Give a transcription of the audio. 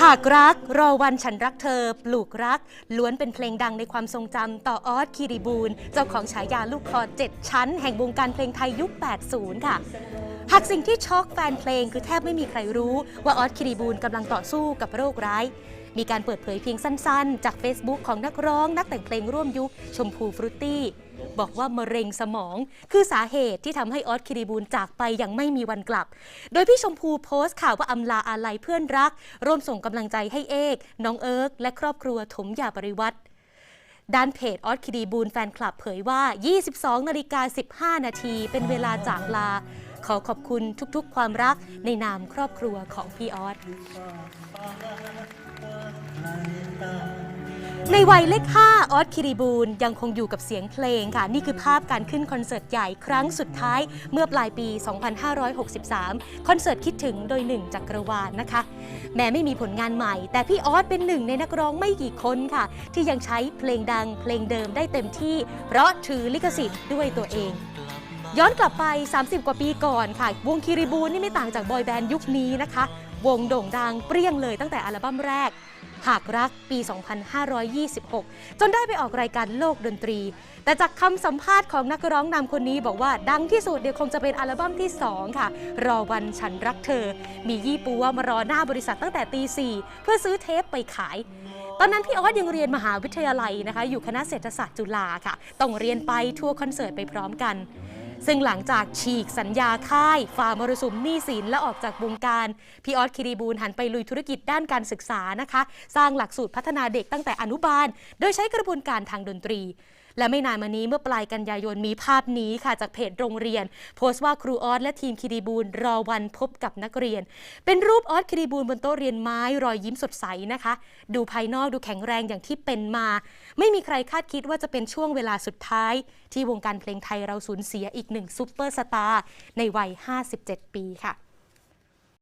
หากรักรอวันฉันรักเธอ ปลูกรัก ล้วนเป็นเพลงดังในความทรงจำต่อออสคีริบูล เจ้าของฉายาลูกคอเจ็ดชั้น แห่งวงการเพลงไทยยุค 80 ค่ะ หากสิ่งที่ช็อกแฟนเพลงคือแทบไม่มีใครรู้ว่าออสคีริบูลกำลังต่อสู้กับโรคร้าย มีการเปิดเผยเพียงสั้นๆ จาก Facebook ของนักร้อง นักแต่งเพลงร่วมยุค ชมพูฟรุตตี้ บอกว่ามะเร็งสมอง คือสาเหตุที่ทำให้ออสคิริบูลจากไปอย่างไม่มีวันกลับ โดยพี่ชมพูโพสต์ข่าวว่าอำลาอาลัยเพื่อนรัก ร่วมส่งกำลังใจให้เอกน้องเอิร์กและครอบครัวถมยาปริวัติด้านเพจออสคิดีบูลแฟนคลับเผยว่า 22 นาฬิกา 15 นาที เป็นเวลาจากลา ขอขอบคุณทุกๆ ความรักในนามครอบครัวของพี่ออสในวัยเลข5ออสคิริบูลยังคงอยู่กับเสียงเพลงค่ะ นี่คือภาพการขึ้นคอนเสิร์ตใหญ่ครั้งสุดท้ายเมื่อปลายปี 2563 คอนเสิร์ตคิดถึงโดยหนึ่งจักรวาลนะคะ แม้ไม่มีผลงานใหม่ แต่พี่ออสเป็นหนึ่งในนักร้องไม่กี่คนค่ะ ที่ยังใช้เพลงดังเพลงเดิมได้เต็มที่ เพราะถือลิขสิทธิ์ด้วยตัวเอง ย้อนกลับไป 30 กว่าปีก่อนค่ะ วงคิริบูลนี่ไม่ต่างจากบอยแบนด์ยุคนี้นะคะ วงโด่งดังเปรี้ยงเลยตั้งแต่อัลบั้มแรก หากรักปี 2526 จนได้ไปออกรายการโลกดนตรี แต่จากคำสัมภาษณ์ของนักร้องนำคนนี้บอกว่าดังที่สุดเดี๋ยวคงจะเป็นอัลบั้มที่ 2 ค่ะ รอวันฉันรักเธอ มียี่ปัวมารอหน้าบริษัทตั้งแต่ตีสี่เพื่อซื้อเทปไปขายตอนนั้นพี่ออสยังเรียนมหาวิทยาลัยนะคะ อยู่คณะเศรษฐศาสตร์จุฬาค่ะ ต้องเรียนไปทัวร์คอนเสิร์ตไปพร้อมกัน ซึ่งหลังจากฉีกสัญญาค่าย ฝ่ามรสุมหนี้สินและออกจากวงการ พี่ออสคิริบูลหันไปลุยธุรกิจด้านการศึกษานะคะ สร้างหลักสูตรพัฒนาเด็กตั้งแต่อนุบาล โดยใช้กระบวนการทางดนตรี และไม่นานมานี้เมื่อปลายกันยายนมีภาพนี้ค่ะจากเพจโรงเรียน โพสต์ว่าครูออสและทีมคิริบูลรอวันพบกับนักเรียน เป็นรูปออสคิริบูลบนโต๊ะเรียนไม้รอยยิ้มสดใสนะคะ ดูภายนอกดูแข็งแรงอย่างที่เป็นมา ไม่มีใครคาดคิดว่าจะเป็นช่วงเวลาสุดท้าย ที่วงการเพลงไทยเราสูญเสียอีกหนึ่งซูเปอร์สตาร์ในวัย 57 ปีค่ะ